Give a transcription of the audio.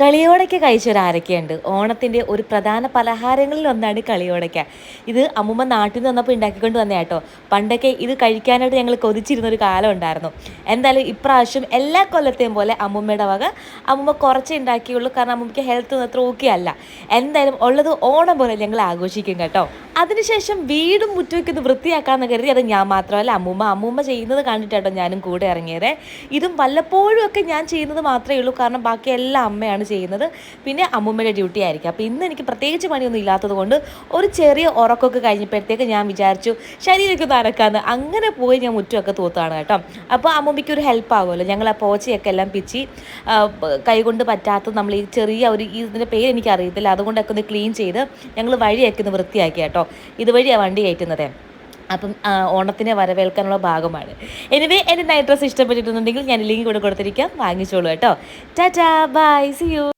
കളിയോടയ്ക്ക കഴിച്ചവരാരൊക്കെയുണ്ട് ഓണത്തിന്റെ ഒരു പ്രധാന പലഹാരങ്ങളിൽ ഒന്നാണ് കളിയോടയ്ക്ക ഇത് അമ്മുമ്മ നാട്ടിൽ നിന്ന് വന്നപ്പോൾ ഉണ്ടാക്കിക്കൊണ്ട് വന്നേ കേട്ടോ. പണ്ടൊക്കെ ഇത് കഴിക്കാനായിട്ട് ഞങ്ങൾ കൊതിച്ചിരുന്ന ഒരു കാലം ഉണ്ടായിരുന്നു. എന്തായാലും ഇപ്രാവശ്യം എല്ലാ കൊല്ലത്തെയും പോലെ അമ്മുമ്മയുടെ വക അമ്മുമ്മ കുറച്ചേ ഉണ്ടാക്കിയുള്ളൂ. കാരണം അമ്മുമ്മയ്ക്ക് ഹെൽത്ത് അത്ര ഓക്കെ അല്ല. എന്തായാലും ഉള്ളത് ഓണം പോലെ ഞങ്ങൾ ആഘോഷിക്കും കേട്ടോ. അതിനുശേഷം വീടും മുറ്റുമൊക്കെ ഇത് വൃത്തിയാക്കാമെന്ന് കരുതി അത് ഞാൻ മാത്രമല്ല അമ്മൂമ്മ. അമ്മൂമ്മ ചെയ്യുന്നത് കണ്ടിട്ടാട്ടോ ഞാനും കൂടെ ഇറങ്ങിയത്. ഇതും വല്ലപ്പോഴും ഒക്കെ ഞാൻ ചെയ്യുന്നത് മാത്രമേ ഉള്ളൂ. കാരണം ബാക്കി എല്ലാം അമ്മയാണ് ചെയ്യുന്നത്. പിന്നെ അമ്മൂമ്മയുടെ ഡ്യൂട്ടി ആയിരിക്കും. അപ്പോൾ ഇന്ന് എനിക്ക് പ്രത്യേകിച്ച് പണിയൊന്നും ഇല്ലാത്തതുകൊണ്ട് ഒരു ചെറിയ ഉറക്കമൊക്കെ കഴിഞ്ഞപ്പോഴത്തേക്ക് ഞാൻ വിചാരിച്ചു ശരീരമൊക്കെ നനക്കാന്ന് അങ്ങനെ പോയി ഞാൻ മുറ്റമൊക്കെ തൂത്താണ് കേട്ടോ. അപ്പോൾ അമ്മൂമ്മയ്ക്ക് ഒരു ഹെൽപ്പ് ആകുമല്ലോ. ഞങ്ങൾ ആ പോച്ചയൊക്കെ എല്ലാം പിച്ചി കൈകൊണ്ട് പറ്റാത്ത നമ്മൾ ഈ ചെറിയ ഒരു ഇതിന്റെ പേര് എനിക്ക് അറിയത്തില്ല അതുകൊണ്ടൊക്കെ ഒന്ന് ക്ലീൻ ചെയ്ത് ഞങ്ങൾ വഴിയൊക്കെ ഒന്ന് വൃത്തിയാക്കി കേട്ടോ. ഇതുവഴിയാണ് വണ്ടി കയറ്റുന്നത്. അപ്പം ഓണത്തിനെ വരവേൽക്കാനുള്ള ഭാഗമാണ്. എനിവേ എന്റെ നൈറ്റ് ഡ്രസ്സ് ഇഷ്ടപ്പെട്ടിട്ടുണ്ടെങ്കിൽ ഞാൻ ലിങ്ക് കൂടെ കൊടുത്തിരിക്കാം. വാങ്ങിച്ചോളൂ കേട്ടോ. Tata bye see you.